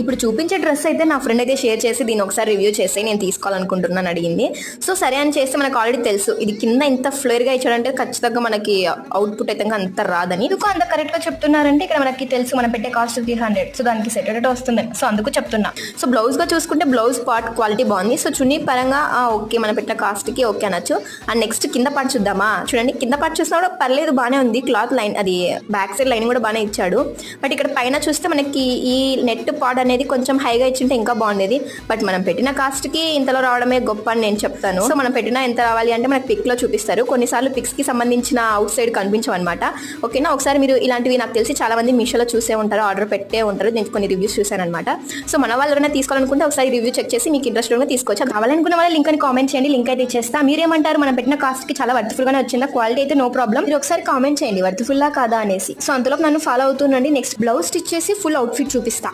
ఇప్పుడు చూపించే డ్రెస్ అయితే నా ఫ్రెండ్ అయితే షేర్ చేసి దీన్ని ఒకసారి రివ్యూ చేసి నేను తీసుకోవాలనుకుంటున్నాను అడిగింది. సో సరే అని చేస్తే మనకు ఆల్రెడీ తెలుసు. ఇది కింద ఇంత ఫ్లేర్గా ఇచ్చాడంటే ఖచ్చితంగా మనకి అవుట్పుట్ అయితే అంత రాదని. ఎందుకు అంత కరెక్ట్గా చెప్తున్నారంటే ఇక్కడ మనకి తెలుసు మనం పెట్టే కాస్ట్ త్రీ హండ్రెడ్ సో దానికి సెట్ వస్తుంది సో అందుకు చెప్తున్నా. సో బ్లౌజ్గా చూసుకుంటే బ్లౌజ్ పార్ట్ క్వాలిటీ బాగుంది. సో చున్నీ పరంగా ఓకే మనం పెట్టిన కాస్ట్కి ఓకే అనొచ్చు. అండ్ నెక్స్ట్ కింద పార్ట్ చూద్దామా? చూడండి కింద పార్ట్ చూసినా కూడా పర్లేదు బాగానే ఉంది. క్లాత్ లైన్ అది బ్యాక్ సైడ్ లైన్ కూడా బాగానే ఇచ్చాడు. బట్ ఇక్కడ పైన చూస్తే మనకి ఈ నెట్ పార్ట్ అనేది కొంచెం హైగా ఇచ్చింటే ఇంకా బాగుండేది. బట్ మనం పెట్టిన కాస్ట్కి ఇంతలో రావడమే గొప్ప అని నేను చెప్తాను. సో మనం పెట్టిన ఎంత రావాలి అంటే మనకి పిక్లో చూపిస్తారు. కొన్నిసార్లు పిక్స్కి సంబంధించిన అవుట్ సైడ్ కనిపించవన్నమాట ఓకేనా ఒకసారి మీరు ఇలాంటివి నాకు తెలిసి చాలా మంది మీషోలో చూసే ఉంటారు ఆర్డర్ పెట్టే ఉంటారు. నేను కొన్ని రివ్యూస్ చూశాను అనమాట సో మన వాళ్ళు ఎవరైనా తీసుకోవాలనుకుంటే ఒకసారి రివ్యూ చెక్ చేసి మీకు ఇంట్రెస్ట్ ఉంటే తీసుకోవచ్చు. కావాలనుకున్న వాళ్ళు లింక్ అని కామెంట్ చేయండి లింక్ అయితే ఇచ్చేస్తా. మీరేమంటారు? మనం పెట్టిన కాస్ట్కి చాలా వర్త్ఫుల్గానే వచ్చిందా? క్వాలిటీ అయితే నో ప్రాబ్లం మీరు ఒకసారి కామెంట్ చేయండి వర్త్ఫుల్లా కాదా అనేసి. సో అంతలోపు నన్ను ఫాలో అవుతుండండి. నెక్స్ట్ బ్లౌజ్ స్టిచ్ చేసి ఫుల్ అవుట్ఫిట్ చూపిస్తా.